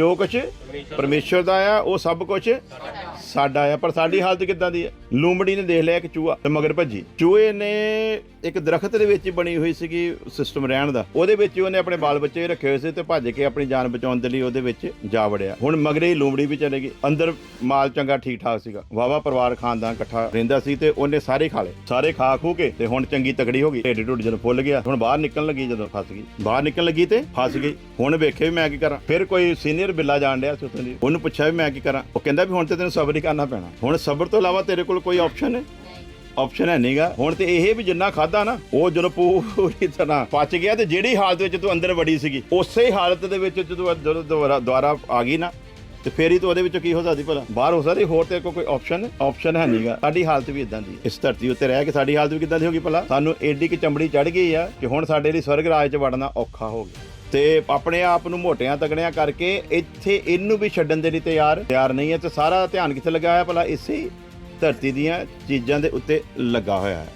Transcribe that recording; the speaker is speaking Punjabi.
ਜੋ ਕੁਛ ਪਰਮੇਸ਼ਰ ਦਾ ਆ ਉਹ ਸਭ ਕੁਛ ਸਾਡਾ ਆ, ਪਰ ਸਾਡੀ ਹਾਲਤ ਕਿੱਦਾਂ ਦੀ ਹੈ ਲੂੰਬੜੀ ਨੇ ਦੇਖ ਲਿਆ ਇੱਕ ਚੂਹਾ ਤੇ ਮਗਰ ਭੱਜੀ। ਚੂਹੇ ਨੇ ਇੱਕ ਦਰਖਤ ਦੇ ਵਿੱਚ ਬਣੀ ਹੋਈ ਸੀਗੀ ਸਿਸਟਮ ਰਹਿਣ ਦਾ। ਉਹਦੇ ਵਿੱਚ ਉਹਨੇ ਆਪਣੇ ਬਾਲ ਬੱਚੇ ਰੱਖੇ ਹੋਏ ਸੀ ਤੇ ਭੱਜ ਕੇ ਆਪਣੀ ਜਾਨ ਬਚਾਉਣ ਦੇ ਲਈ ਉਹਦੇ ਵਿੱਚ ਜਾ ਵੜਿਆ। ਹੁਣ ਮਗਰੇ ਲੂੰਬੜੀ ਵੀ ਚਲੇ ਗਈ। ਅੰਦਰ ਮਾਲ ਚੰਗਾ ਠੀਕ ਠਾਕ ਸੀਗਾ। ਵਾਵਾ ਪਰਿਵਾਰ ਖਾਨਦਾਨ ਇਕੱਠਾ ਰਹਿੰਦਾ ਸੀ ਤੇ ਉਹਨੇ ਸਾਰੇ ਖਾ ਲਏ। ਸਾਰੇ ਖਾ ਖੂ ਕੇ ਤੇ ਹੁਣ ਚੰਗੀ ਤਕੜੀ ਹੋ ਗਈ। ਢਿੱਡ ਢੁੱਡ ਜਦੋਂ ਫੁੱਲ ਗਿਆ, ਹੁਣ ਬਾਹਰ ਨਿਕਲਣ ਲੱਗੀ ਜਦੋਂ ਫਸ ਗਈ। ਬਾਹਰ ਨਿਕਲਣ ਲੱਗੀ ਤੇ ਫਸ ਗਈ। ਹੁਣ ਵੇਖੇ ਵੀ ਮੈਂ ਕੀ ਕਰਾਂ। ਫਿਰ ਕੋਈ ਸੀਨੀਅਰ ਬਿੱਲਾ ਜਾਣ ਡਿਆ ਸੀ ਉੱਥੋਂ ਦੀ। ਉਹਨੂੰ ਪੁੱਛਿਆ ਵੀ ਮੈਂ ਕੀ ਕਰਾਂ। ਉਹ ਕਹਿੰਦਾ ਵੀ ਹੁਣ ਤੇ ਤੈਨੂੰ ਸਬਰ ਕਰਨਾ ਪੈਣਾ। ਹੁਣ ਸਬਰ ਤੋਂ ਇਲਾਵਾ ਤੇਰੇ ਕੋਲ ਕੋਈ ਆਪਸ਼ਨ ਹੈ? ਆਪਸ਼ਨ ਹੈ ਨਹੀਂਗਾ ਹੁਣ ਤੇ ਇਹ ਵੀ ਜਿੰਨਾ ਖਾਦਾ ਨਾ ਉਹ ਜਦੋਂ ਪੂਰੀ ਤਰ੍ਹਾਂ ਪਚ ਗਿਆ ਤੇ ਜਿਹੜੀ ਹਾਲਤ ਵਿੱਚ ਤੂੰ ਅੰਦਰ ਵੜੀ ਸੀਗੀ ਉਸੇ ਹਾਲਤ ਦੇ ਵਿੱਚ ਜਦੋਂ ਦੁਬਾਰਾ ਦੁਬਾਰਾ ਆ ਗਈ ਨਾ ਤੇ ਫੇਰ ਹੀ ਤਾਂ ਉਹਦੇ ਵਿੱਚੋਂ ਕੀ ਹੋ ਸਕਦੀ ਭਲਾ? ਬਾਹਰ ਹੋ ਸਕਦੀ ਹੋਰ ਤੇ ਕੋਈ ਆਪਸ਼ਨ ਆਪਸ਼ਨ ਹੈ ਨਹੀਂਗਾ ਸਾਡੀ ਹਾਲਤ ਵੀ ਇਦਾਂ ਦੀ। ਇਸ ਧਰਤੀ ਉੱਤੇ ਰਹਿ ਕੇ ਸਾਡੀ ਹਾਲਤ ਵੀ ਕਿਦਾਂ ਦੀ ਹੋਗੀ ਭਲਾ? ਸਾਨੂੰ ਏਡੀ ਕਿ ਚਮੜੀ ਚੜ ਗਈ ਆ ਕਿ ਹੁਣ ਸਾਡੇ ਲਈ ਸਵਰਗ ਰਾਜ 'ਚ ਵੜਨਾ ਔਖਾ ਹੋ ਗਿਆ। ਤੇ ਆਪਣੇ ਆਪ ਨੂੰ ਮੋਟਿਆਂ ਤਗੜਿਆਂ ਕਰਕੇ ਇੱਥੇ ਇਹਨੂੰ ਵੀ ਛੱਡਣ ਦੇ ਲਈ ਤਿਆਰ। ਤਿਆਰ ਨਹੀਂ ਹੈ ਤੇ ਸਾਰਾ ਧਿਆਨ ਕਿੱਥੇ ਲੱਗਾ ਹੋਇਆ ਭਲਾ ਇਸੇ ਧਰਤੀ ਦੀਆਂ ਚੀਜ਼ਾਂ ਦੇ ਉੱਤੇ ਲੱਗਾ ਹੋਇਆ ਹੈ।